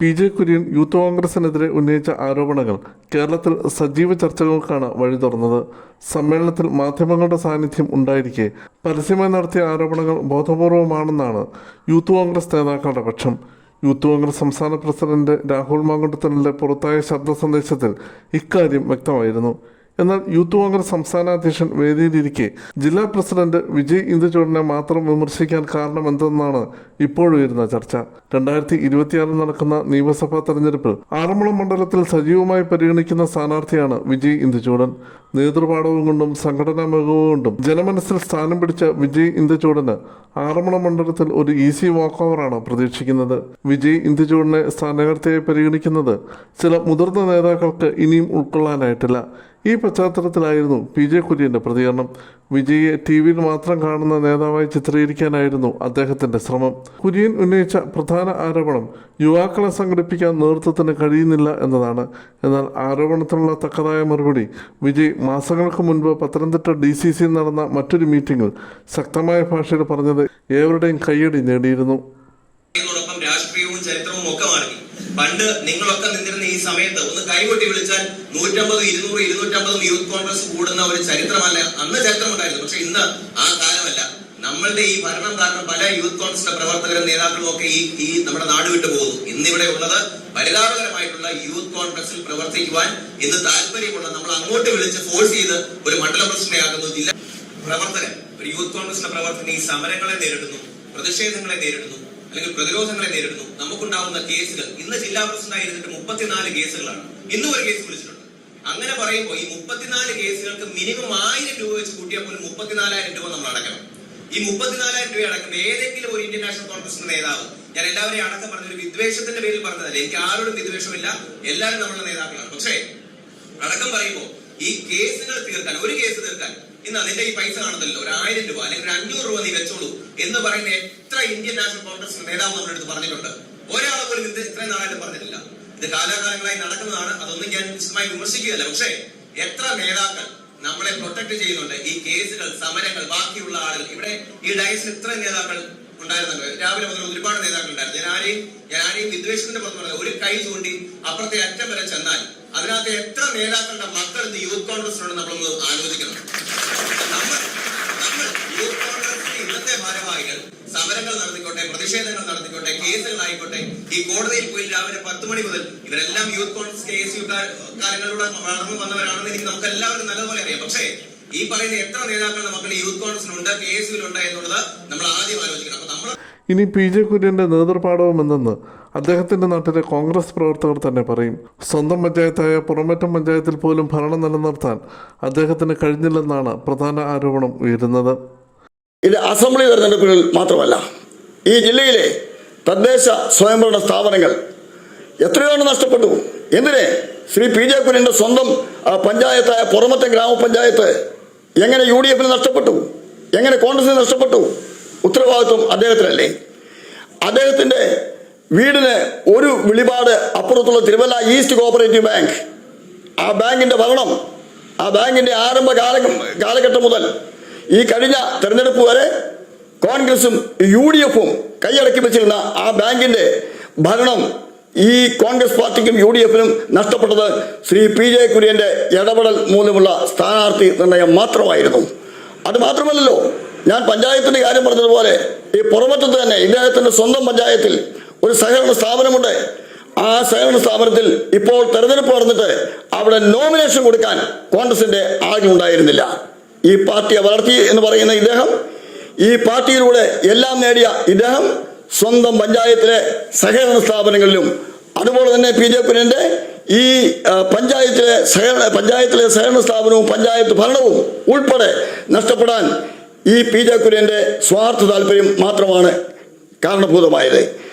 P J Kurian youth കോൺഗ്രസിനെതിരെ ഉന്നയിച്ച ആരോപണങ്ങൾ കേരളത്തിൽ സജീവ ചർച്ചകൾക്കാണ് വഴി തുറന്നത്. സമ്മേളനത്തിൽ മാധ്യമങ്ങളുടെ സാന്നിധ്യം ഉണ്ടായിരിക്കെ പരസ്യമായി നടത്തിയ ആരോപണങ്ങൾ ബോധപൂർവമാണെന്നാണ് യൂത്ത് കോൺഗ്രസ് നേതാക്കളുടെ പക്ഷം. യൂത്ത് കോൺഗ്രസ് സംസ്ഥാന പ്രസിഡന്റ് രാഹുൽ മാങ്കുട്ടത്തലിന്റെ പുറത്തായ ശബ്ദ സന്ദേശത്തിൽ ഇക്കാര്യം വ്യക്തമായിരുന്നു. എന്നാൽ യൂത്ത് കോൺഗ്രസ് സംസ്ഥാന അധ്യക്ഷൻ വേദിയിലിരിക്കെ ജില്ലാ പ്രസിഡന്റ് വിജയ് ഇന്ദുചൂടിനെ മാത്രം വിമർശിക്കാൻ കാരണം എന്തെന്നാണ് ഇപ്പോഴുയരുന്ന ചർച്ച. രണ്ടായിരത്തി ഇരുപത്തിയാറിൽ നടക്കുന്ന നിയമസഭാ തെരഞ്ഞെടുപ്പിൽ ആറന്മുള മണ്ഡലത്തിൽ സജീവമായി പരിഗണിക്കുന്ന സ്ഥാനാർത്ഥിയാണ് വിജയ് ഇന്ദുചൂടൻ. നേതൃപാടവും കൊണ്ടും സംഘടനാ മികവ് കൊണ്ടും ജനമനസ്സിൽ സ്ഥാനം പിടിച്ച വിജയ് ഇന്ദുചൂടന് ആറന്മുള മണ്ഡലത്തിൽ ഒരു ഈസി വാക്ക് ഓവറാണ് പ്രതീക്ഷിക്കുന്നത്. വിജയ് ഇന്ദുചൂടിനെ സ്ഥാനാർത്ഥിയായി പരിഗണിക്കുന്നത് ചില മുതിർന്ന നേതാക്കൾക്ക് ഇനിയും ഉൾക്കൊള്ളാനായിട്ടില്ല. ഈ പശ്ചാത്തലത്തിലായിരുന്നു പി ജെ കുര്യന്റെ പ്രതികരണം. വിജയെ ടി വിയിൽ മാത്രം കാണുന്ന നേതാവായി ചിത്രീകരിക്കാനായിരുന്നു അദ്ദേഹത്തിന്റെ ശ്രമം. കുര്യൻ ഉന്നയിച്ച പ്രധാന ആരോപണം യുവാക്കളെ സംഘടിപ്പിക്കാൻ നേതൃത്വത്തിന് കഴിയുന്നില്ല എന്നതാണ്. എന്നാൽ ആരോപണത്തിനുള്ള തക്കതായ മറുപടി വിജയ് മാസങ്ങൾക്ക് മുൻപ് പത്തനംതിട്ട ഡി സി സിയിൽ നടന്ന മറ്റൊരു മീറ്റിംഗിൽ ശക്തമായ ഭാഷയിൽ പറഞ്ഞത് ഏവരുടെയും കയ്യടി നേടിയിരുന്നു. രാഷ്ട്രീയവും ചരിത്രവും ഒക്കെ മാറി. പണ്ട് നിങ്ങളൊക്കെ നിന്നിരുന്ന ഈ സമയത്ത് ഒന്ന് കൈകൊട്ടി വിളിച്ചാൽ നൂറ്റമ്പതും ഇരുന്നൂറ് ഇരുന്നൂറ്റമ്പതും യൂത്ത് കോൺഗ്രസ് കൂടുന്ന ഒരു ചരിത്രമല്ല അന്ന് ചരിത്രമുണ്ടായിരുന്നു. പക്ഷെ ഇന്ന് ആ കാലമല്ല. നമ്മളുടെ ഈ ഭരണം കാരണം പല യൂത്ത് കോൺഗ്രസിന്റെ പ്രവർത്തകരും നേതാക്കളും ഒക്കെ ഈ ഈ നമ്മുടെ നാട് വിട്ടു പോകുന്നു. ഇന്നിവിടെ ഉള്ളത് പരിതാപകരമായിട്ടുള്ള യൂത്ത് കോൺഗ്രസിൽ പ്രവർത്തിക്കുവാൻ ഇന്ന് താല്പര്യമുള്ള നമ്മൾ അങ്ങോട്ട് വിളിച്ച് ഫോഴ്സ് ചെയ്ത് ഒരു മണ്ഡല പ്രസിഡന്റാകുന്നു ജില്ല പ്രവർത്തകൻ. ഒരു യൂത്ത് കോൺഗ്രസിന്റെ പ്രവർത്തകൻ ഈ സമരങ്ങളെ നേരിടുന്നു പ്രതിഷേധങ്ങളെ നേരിടുന്നു. അല്ലെങ്കിൽ പ്രതിരോധങ്ങളെ നേരിടുന്നു. നമുക്കുണ്ടാവുന്ന കേസുകൾ. ഇന്ന് ജില്ലാ പ്രസിഡന്റ് ആയിരുന്നിട്ട് മുപ്പത്തിനാല് കേസുകളാണ്. ഇന്നും ഒരു കേസ് വിളിച്ചിട്ടുണ്ട്. അങ്ങനെ പറയുമ്പോൾ ഈ മുപ്പത്തിനാല് കേസുകൾക്ക് മിനിമം ആയിരം രൂപ വെച്ച് കൂട്ടിയാൽ പോലും മുപ്പത്തിനാലായിരം രൂപ നമ്മൾ അടക്കണം. ഈ മുപ്പത്തിനാലായിരം രൂപ അടക്കുന്ന ഏതെങ്കിലും ഒരു ഇന്ത്യൻ നാഷണൽ കോൺഗ്രസിന്റെ നേതാവ് ഞാൻ എല്ലാവരെയും അടക്കം പറഞ്ഞ ഒരു വിദ്വേഷത്തിന്റെ പേരിൽ പറഞ്ഞതല്ല. എനിക്ക് ആരോടും വിദ്വേഷമില്ല. എല്ലാവരും നമ്മളുടെ നേതാക്കളാണ്. പക്ഷേ അടക്കം പറയുമ്പോൾ ഈ കേസുകൾ തീർക്കാൻ ഒരു കേസ് തീർക്കാൻ. ഇന്ന് അതിന്റെ ഈ പൈസ കാണുന്നല്ലോ ഒരു ആയിരം രൂപ അല്ലെങ്കിൽ ഒരു അഞ്ഞൂറ് രൂപ നീ വെച്ചോളൂ എന്ന് പറയുന്ന എത്ര ഇന്ത്യൻ നാഷണൽ കോൺഗ്രസ് നേതാവ് നമ്മുടെ അടുത്ത് പറഞ്ഞിട്ടുണ്ട്. ഒരാൾ പോലും ഇത് ഇത്രയും നാളായിട്ടും പറഞ്ഞിട്ടില്ല. ഇത് കാലാകാലങ്ങളായി നടക്കുന്നതാണ് അതൊന്നും ഞാൻ വിശദമായി വിമർശിക്കുകയല്ല. പക്ഷേ എത്ര നേതാക്കൾ നമ്മളെ പ്രൊട്ടക്ട് ചെയ്യുന്നുണ്ട് ഈ കേസുകൾ സമരങ്ങൾ ബാക്കിയുള്ള ആളുകൾ. ഇവിടെ ഈ ഡയസിൽ ഇത്ര നേതാക്കൾ ഉണ്ടായിരുന്നല്ലോ. രാവിലെ മുതൽ ഒരുപാട് നേതാക്കൾ ഉണ്ടായിരുന്നു. ഞാൻ ആരെയും ഞാൻ ആരെയും വിദ്വേഷത്തിന്റെ പുറത്ത് പറഞ്ഞത് ഒരു കൈ ചൂണ്ടി അപ്പുറത്തെ അറ്റം വരെ ചെന്നാൽ അതിനകത്ത് എത്ര നേതാക്കളുടെ മക്കൾ ഇന്ന് യൂത്ത് കോൺഗ്രസിനോട് നമ്മളൊന്ന് ആലോചിക്കണം. നമ്മൾ നമ്മൾ യൂത്ത് കോൺഗ്രസിന്റെ ഇന്നത്തെ ഭാരവാഹികൾ സമരങ്ങൾ നടത്തിക്കോട്ടെ പ്രതിഷേധങ്ങൾ നടത്തിക്കോട്ടെ കേസുകളായിക്കോട്ടെ ഈ കോടതിയിൽ പോയി രാവിലെ പത്ത് മണി മുതൽ ഇവരെല്ലാം Youth Congress K S U കാലങ്ങളിലൂടെ വളർന്നു വന്നവരാണെന്ന് എനിക്ക് നമുക്ക് എല്ലാവരും നല്ലപോലെ അറിയാം. പക്ഷേ ഈ പറയുന്ന എത്ര നേതാക്കളുടെ മക്കൾ യൂത്ത് കോൺഗ്രസിനുണ്ട് കെ എസ് യുവിലുണ്ട് എന്നുള്ളത് നമ്മൾ ആദ്യം ആലോചിക്കണം. അപ്പൊ ഇനി പി ജെ കുര്യന്റെ നേതൃപാടവം എന്തെന്ന് അദ്ദേഹത്തിന്റെ നാട്ടിലെ കോൺഗ്രസ് പ്രവർത്തകർ തന്നെ പറയും. സ്വന്തം പഞ്ചായത്തായ പുറമറ്റം പഞ്ചായത്തിൽ പോലും ഭരണം നിലനിർത്താൻ അദ്ദേഹത്തിന് കഴിഞ്ഞില്ലെന്നാണ് പ്രധാന ആരോപണം ഉയരുന്നത്. ഇത് അസംബ്ലി തെരഞ്ഞെടുപ്പുകൾ മാത്രമല്ല ഈ ജില്ലയിലെ തദ്ദേശ സ്വയംഭരണ സ്ഥാപനങ്ങൾ എത്രയോ നഷ്ടപ്പെട്ടു. എന്തിനെ? ശ്രീ പി ജെ കുര്യന്റെ സ്വന്തം പഞ്ചായത്തായ പുറമറ്റം ഗ്രാമപഞ്ചായത്ത് എങ്ങനെ യു ഡി എഫിന് നഷ്ടപ്പെട്ടു? എങ്ങനെ കോൺഗ്രസിന് നഷ്ടപ്പെട്ടു? ഉത്തരവാദിത്വം അദ്ദേഹത്തിനല്ലേ? അദ്ദേഹത്തിന്റെ വീടിന് ഒരു വിളിപാട് അപ്പുറത്തുള്ള തിരുവല്ല ഈസ്റ്റ് കോപ്പറേറ്റീവ് ബാങ്ക്. ആ ബാങ്കിന്റെ ഭരണം ആ ബാങ്കിന്റെ ആരംഭ കാല കാലഘട്ടം മുതൽ ഈ കഴിഞ്ഞ തെരഞ്ഞെടുപ്പ് വരെ കോൺഗ്രസും യു ഡി എഫും കൈയടക്കി വെച്ചിരുന്ന ആ ബാങ്കിന്റെ ഭരണം ഈ കോൺഗ്രസ് പാർട്ടിക്കും യു ഡി എഫിനും നഷ്ടപ്പെട്ടത് ശ്രീ പി ജെ കുര്യന്റെ ഇടപെടൽ മൂലമുള്ള സ്ഥാനാർത്ഥി നിർണയം മാത്രമായിരുന്നു. അത് മാത്രമല്ലല്ലോ ഞാൻ പഞ്ചായത്തിന്റെ കാര്യം പറഞ്ഞതുപോലെ ഈ പുറമറ്റത്ത് തന്നെ ഇദ്ദേഹത്തിന്റെ സ്വന്തം പഞ്ചായത്തിൽ ഒരു സഹകരണ സ്ഥാപനമുണ്ട്. ആ സഹകരണ സ്ഥാപനത്തിൽ ഇപ്പോൾ തെരഞ്ഞെടുപ്പ് നടന്നിട്ട് അവിടെ നോമിനേഷൻ കൊടുക്കാൻ കോൺഗ്രസിന്റെ ആരും ഉണ്ടായിരുന്നില്ല. ഈ പാർട്ടിയെ വളർത്തി എന്ന് പറയുന്ന ഇദ്ദേഹം ഈ പാർട്ടിയിലൂടെ എല്ലാം നേടിയ ഇദ്ദേഹം സ്വന്തം പഞ്ചായത്തിലെ സഹകരണ സ്ഥാപനങ്ങളിലും അതുപോലെ തന്നെ പി ജെ ഈ പഞ്ചായത്തിലെ സഹകരണ പഞ്ചായത്തിലെ സഹകരണ സ്ഥാപനവും പഞ്ചായത്ത് ഭരണവും ഉൾപ്പെടെ നഷ്ടപ്പെടാൻ ഈ പി ജെ കുര്യന്റെ സ്വാർത്ഥ താല്പര്യം മാത്രമാണ് കാരണഭൂതമായത്.